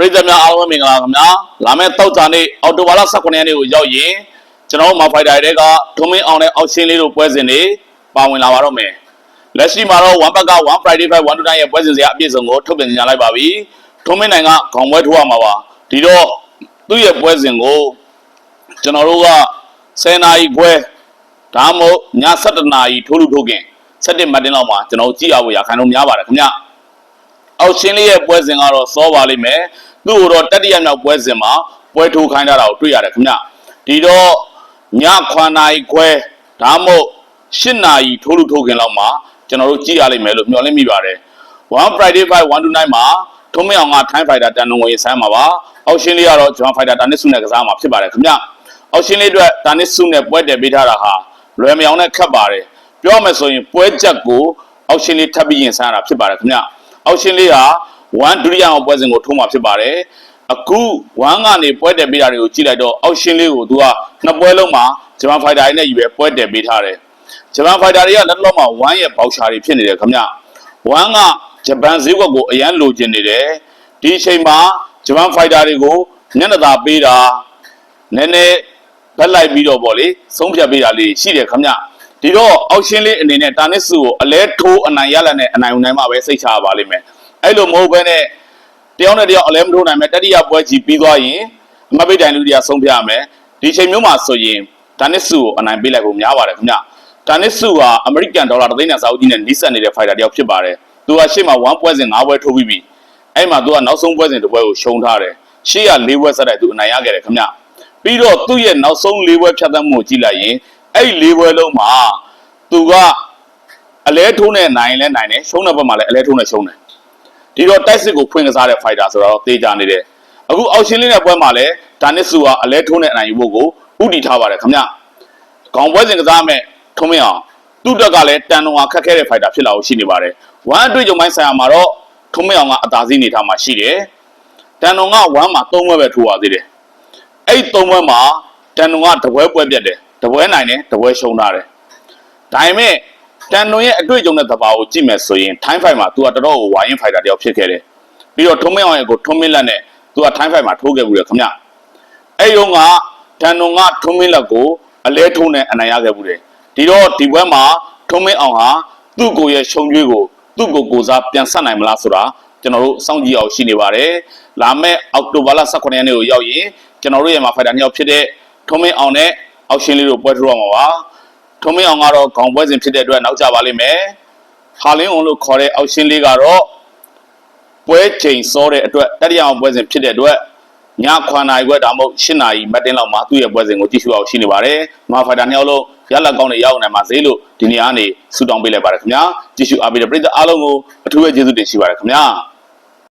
ပရိသတ်များအားလုံးမင်္ဂလာခင်ဗျာလာမယ့်တောက်ကြနေ့အော်တိုဘာလ18ရက်နေ့ကိုရောက်ရင်ကျွန်တော်တို့မာဖိုက်တာတွေကထုံးမင်းအောင်နဲ့အောက်ရှင်းလေးတို့ပွဲစဉ်တွေပါဝင်လာပါတော့မယ်လက်ရှိမှာတော့ one pack က1 Friday 5 1 to 9ရဲ့ပွဲစဉ်စရာအပြည့်စုံကိုထုတ်ပြန်ကြေညာလိုက်ပါပြီထုံးမင်းနိုင်ကခေါင်းပွဲထိုးရမှာပါဒီတော့သူ့ရဲ့ပွဲစဉ်ကိုကျွန်တော်တို့က10နာရီခွဲဒါမှမဟုတ်ည7နာရီထိုးလို့ထိုးခင်7မတ်တင်လောက်မှာကျွန်တော်တို့ကြည့်ရဖို့ရခိုင်လို့များပါတယ်ခင်ဗျာ အောက်ရှင်းလေးရဲ့ပွဲစဉ်ကတော့စောပါလိမ့်မယ်သူ့ကိုတော့တတိယမြောက်ပွဲစဉ်မှာပွဲထိုးခိုင်းထားတာကိုတွေ့ရတယ်ခင်ဗျဒီတော့ည9နာရီခွဲဒါမှမဟုတ်10နာရီထိုးလို့ထိုးခင်လောက်မှာကျွန်တော်တို့ကြည့်ရလိမ့်မယ်လို့မျှော်လင့်မိပါတယ်1 Friday 5 1 to 9မှာထုံးမအောင်ကထိုင်းဖိုက်တာတန်လုံဝင်ဆန်းမှာပါအောက်ရှင်းလေးကတော့ဂျွန်ဖိုက်တာတာနစ်စုနဲ့ကစားမှာဖြစ်ပါတယ်ခင်ဗျအောက်ရှင်းလေးအတွက်တာနစ်စုနဲ့ပွဲတယ်ပေးထားတာဟာလွယ်မယောင်နဲ့ခတ်ပါတယ်ပြောမယ်ဆိုရင်ပွဲချက်ကိုအောက်ရှင်းလေးထပ်ပြီးရင်ဆန်းရတာဖြစ်ပါတယ်ခင်ဗျ အောက်ရှင်းလေးဟာ1ဒုတိယအောင်ပွဲစဉ်ကိုထိုးမှာဖြစ်ပါတယ်အခု1ကနေပွဲတယ်ပေးတာတွေကိုကြည့်လိုက်တော့အောက်ရှင်းလေးကိုသူကနှစ်ပွဲလုံးမှာဂျပန်ဖိုက်တာတွေနဲ့ယူပဲပွဲတယ်ပေးထားတယ်ဂျပန်ဖိုက်တာတွေကလက်တော်မှာ1ရဲ့ဘောက်ရှာတွေဖြစ်နေတယ်ခင်ဗျ1ကဂျပန်ဈေးကွက်ကိုအရန်လိုချင်နေတယ်ဒီအချိန်မှာဂျပန်ဖိုက်တာတွေကိုညနေသာပေးတာနည်းနည်းဘက်လိုက်ပြီးတော့ဗောလေဆုံးဖြတ်ပေးတာလေးရှိတယ်ခင်ဗျ ဒီတော့အောက်ရှင်းလေးအနေနဲ့တာနစ်စုကိုအလဲထိုးအနိုင်ရလက်နဲ့အနိုင်ဝင်နိုင်မှပဲစိတ်ချရပါလိမ့်မယ်အဲ့လိုမဟုတ်ဘဲနဲ့တယောက်နဲ့တယောက်အလဲမထိုးနိုင်မဲ့တတိယပွဲကြီးပြီးသွားရင်အမပိတ်တိုင်လူတွေကဆုံးဖြတ်ရမယ်ဒီအချိန်မျိုးမှာဆိုရင်တာနစ်စုကိုအနိုင်ပေးလိုက်ဖို့များပါတယ်ခင်ဗျတာနစ်စုဟာအမေရိကန်ဒေါ်လာတစ်သိန်းနဲ့စာအုပ်ကြီးနဲ့နီးစပ်နေတဲ့ဖိုက်တာတယောက်ဖြစ်ပါတယ်သူကရှေ့မှာ1ပွဲစဉ်5ပွဲထိုးပြီးပြီအဲ့မှာသူကနောက်ဆုံးပွဲစဉ်တစ်ပွဲကိုရှုံးထားတယ်ရှေ့က4ပွဲဆက်တိုက်သူအနိုင်ရခဲ့တယ်ခင်ဗျပြီးတော့သူ့ရဲ့နောက်ဆုံး၄ပွဲဖြတ်သန်းမှုကိုကြည့်လိုက်ရင် အဲ့၄ပွဲလုံးမှာသူကအလဲထိုးနဲ့နိုင်လဲနိုင်တယ်ရှုံးတဲ့ဘက်မှာလည်းအလဲထိုးနဲ့ရှုံးတယ်ဒီတော့တိုက်စစ်ကိုဖွင့်ကစားတဲ့ fighter ဆိုတော့တေးကြနေတယ်အခုအောက်ရှင်းလေးတဲ့ပွဲမှာလည်းဒါနစ်စုကအလဲထိုးနဲ့အနိုင်ယူဖို့ကိုဥတီထားပါတယ်ခင်ဗျခေါင်းပွဲစဉ်ကစားမဲ့ထုံးမင်းအောင်သူ့တက်ကလည်းတန်တော်ဟာခက်ခဲတဲ့ fighter ဖြစ်လာဖို့ရှိနေပါတယ်ဝမ်အတွေ့အကြုံပိုင်းဆိုင်ရာမှာတော့ထုံးမင်းအောင်ကအသာစီးနေထားမှာရှိတယ်တန်တော်ကဝမ်မှာ၃ပွဲပဲထိုးပါသေးတယ်အဲ့သုံးပွဲမှာတန်နုံကတပွဲပွဲပြတ်တယ် တပွဲနိုင်တယ်တပွဲရှုံးထားတယ်ဒါပေမဲ့တန်နုံရဲ့အတွေ့အကြုံနဲ့သဘာကိုကြည့်မယ်ဆိုရင်ထိုင်းဖိုင်မှာ तू ကတော်တော်ကိုဝိုင်းဖိုင်တာတယောက်ဖြစ်ခဲ့တယ်ပြီးတော့ထုံးမင်းအောင်ရဲ့ကိုထုံးမင်းလက်နဲ့ तू ကထိုင်းဖိုင်မှာထိုးခဲ့ဘူးလေခင်ဗျအဲ့ယုံကတန်နုံကထုံးမင်းလက်ကိုအလဲထုံးနဲ့အနိုင်ရခဲ့ဘူးတယ်ဒီတော့ဒီပွဲမှာထုံးမင်းအောင်ဟာသူ့ကိုယ်ရဲ့ရှုံကျွေးကိုသူ့ကိုယ်ကိုယ်စားပြန်ဆက်နိုင်မလားဆိုတာကျွန်တော်တို့စောင့်ကြည့်အောင်ရှိနေပါတယ်လာမယ့်အောက်တိုဘာလ18ရက်နေ့ကိုရောက်ရင်ကျွန်တော်တို့ရဲ့မှာဖိုက်တာနှစ်ယောက်ဖြစ်တဲ့ထုံးမင်းအောင်နဲ့ အောက်ရှင်းလေးတို့ပွဲထိုးရမှာပါထုံးမင်းအောင်ကတော့ခေါင်းပွဲစဉ်ဖြစ်တဲ့အတွက်နောက်ကျပါလိမ့်မယ်ဟာလင်းအောင်လို့ခေါ်တဲ့အောက်ရှင်းလေးကတော့ပွဲချိန်စောတဲ့အတွက်တတိယအောင်ပွဲစဉ်ဖြစ်တဲ့အတွက်ည9နာရီခွဲဒါမှမဟုတ်10နာရီမတ်တင်လောက်မှာသူ့ရဲ့ပွဲစဉ်ကိုကြည့်ရှုအောင်ရှိနေပါတယ်။မာဖိုက်တာနှစ်ယောက်လုံးရလက်ကောင်းတွေရောက်နိုင်ပါစေလို့ဒီနေရာကနေဆုတောင်းပေးလိုက်ပါတယ်ခင်ဗျာ။ကြည့်ရှုအားပေးတဲ့ပရိသတ်အားလုံးကိုအထူးပဲကျေးဇူးတင်ရှိပါတယ်ခင်ဗျာ။